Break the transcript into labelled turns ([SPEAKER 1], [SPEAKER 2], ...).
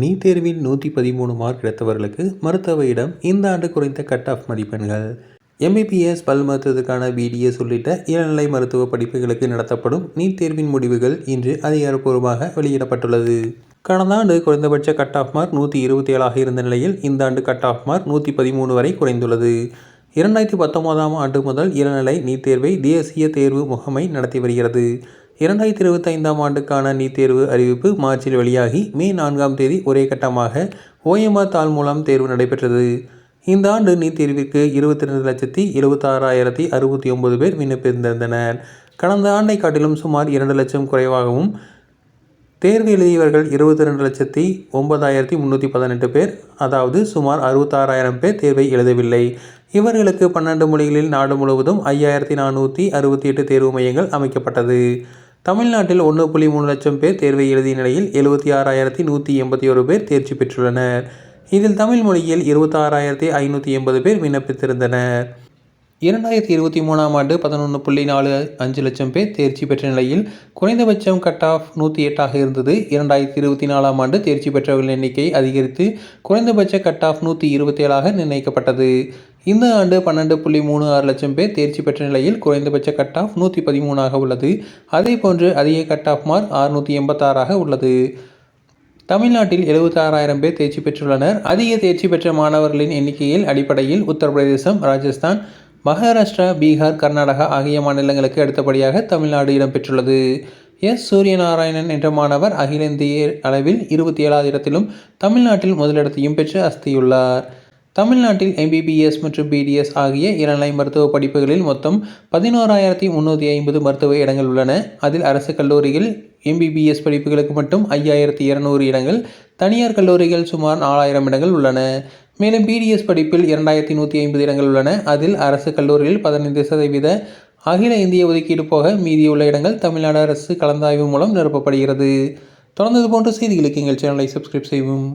[SPEAKER 1] NEET தேர்வில் நூற்றி பதிமூணு மார்க் எடுத்தவர்களுக்கு மருத்துவ இடம் இந்த ஆண்டு குறைந்த கட் ஆஃப் மதிப்பெண்கள். எம்பிபிஎஸ் பல் மருத்துவத்துக்கான பிடிஎஸ் உள்ளிட்ட இளநிலை மருத்துவ படிப்புகளுக்கு நடத்தப்படும் நீட் தேர்வின் முடிவுகள் இன்று அதிகாரப்பூர்வமாக வெளியிடப்பட்டுள்ளது. கடந்த ஆண்டு குறைந்தபட்ச கட் ஆஃப் மார்க் நூற்றி இருபத்தி ஏழாக இருந்த நிலையில் இந்த ஆண்டு கட் ஆஃப் மார்க் நூற்றி பதிமூணு வரை குறைந்துள்ளது. இரண்டாயிரத்தி பத்தொன்பதாம் ஆண்டு முதல் இளநிலை நீட் தேர்வை தேசிய தேர்வு முகமை நடத்தி வருகிறது. இரண்டாயிரத்தி இருபத்தைந்தாம் ஆண்டுக்கான நீட் தேர்வு அறிவிப்பு மார்ச்சில் வெளியாகி மே நான்காம் தேதி ஒரே கட்டமாக ஓஎம்ஆர் தாள் மூலம் தேர்வு நடைபெற்றது. இந்த ஆண்டு நீட் தேர்விற்கு இருபத்தி ரெண்டு லட்சத்தி எழுபத்தாறாயிரத்தி அறுபத்தி ஒன்பது பேர் விண்ணப்பித்திருந்தனர். கடந்த ஆண்டை காட்டிலும் சுமார் இரண்டு லட்சம் குறைவாகவும் தேர்வு எழுதியவர்கள் இருபத்தி ரெண்டு லட்சத்தி ஒன்பதாயிரத்தி முந்நூற்றி பதினெட்டு பேர் அதாவது சுமார் அறுபத்தாறாயிரம் பேர் தேர்வை எழுதவில்லை. இவர்களுக்கு பன்னெண்டு மொழிகளில் நாடு முழுவதும் ஐயாயிரத்தி நானூற்றி அறுபத்தி எட்டு தேர்வு மையங்கள் அமைக்கப்பட்டது. தமிழ்நாட்டில் ஒன்று புள்ளி மூணு லட்சம் பேர் தேர்வை எழுதிய நிலையில் எழுபத்தி ஆறாயிரத்தி நூற்றி எண்பத்தி ஒரு பேர் தேர்ச்சி பெற்றுள்ளனர். இதில் தமிழ் மொழியில் இருபத்தாறாயிரத்தி ஐநூற்றி எண்பது பேர் விண்ணப்பித்திருந்தனர். இரண்டாயிரத்தி இருபத்தி மூணாம் ஆண்டு பதினொன்று புள்ளி நாலு அஞ்சு லட்சம் பேர் தேர்ச்சி பெற்ற நிலையில் குறைந்தபட்சம் கட் ஆஃப் நூற்றி எட்டாக இருந்தது. இரண்டாயிரத்தி இருபத்தி நாலாம் ஆண்டு தேர்ச்சி பெற்றவர்களின் எண்ணிக்கை அதிகரித்து குறைந்தபட்ச கட் ஆஃப் நூற்றி இருபத்தி ஏழாக நிர்ணயிக்கப்பட்டது. இந்த ஆண்டு பன்னெண்டு புள்ளி மூணு ஆறு லட்சம் பேர் தேர்ச்சி பெற்ற நிலையில் குறைந்தபட்ச கட் ஆஃப் நூற்றி பதிமூணாக உள்ளது. அதே போன்று அதிக கட் ஆஃப் மார்க் அறுநூற்றி எண்பத்தாறாக உள்ளது. தமிழ்நாட்டில் எழுபத்தாறாயிரம் பேர் தேர்ச்சி பெற்றுள்ளனர். அதிக தேர்ச்சி பெற்ற மாணவர்களின் எண்ணிக்கையில் அடிப்படையில் உத்தரப்பிரதேசம் ராஜஸ்தான் மகாராஷ்டிரா பீகார் கர்நாடகா ஆகிய மாநிலங்களுக்கு அடுத்தபடியாக தமிழ்நாடு இடம்பெற்றுள்ளது எஸ். சூரியநாராயணன் என்ற மாணவர் அகில இந்திய அளவில் இருபத்தி ஏழாவது இடத்திலும் தமிழ்நாட்டில் முதலிடத்தையும் பெற்று அஸ்தியுள்ளார். தமிழ்நாட்டில் எம்பிபிஎஸ் மற்றும் பிடிஎஸ் ஆகிய இளநிலை மருத்துவ படிப்புகளில் மொத்தம் பதினோராயிரத்தி முந்நூற்றி ஐம்பது மருத்துவ இடங்கள் உள்ளன. அதில் அரசு கல்லூரியில் எம்பிபிஎஸ் படிப்புகளுக்கு மட்டும் ஐயாயிரத்தி இருநூறு இடங்கள் தனியார் கல்லூரிகள் சுமார் நாலாயிரம் இடங்கள் உள்ளன. மேலும் பிடிஎஸ் படிப்பில் இரண்டாயிரத்தி நூற்றி ஐம்பது இடங்கள் உள்ளன. அதில் அரசு கல்லூரியில் பதினைந்து சதவீத அகில இந்திய ஒதுக்கீடு போக மீதியுள்ள இடங்கள் தமிழ்நாடு அரசு கலந்தாய்வு மூலம் நிரப்பப்படுகிறது. தொடர்ந்தது போன்ற செய்திகளுக்கு எங்கள் சேனலை சப்ஸ்கிரைப் செய்வோம்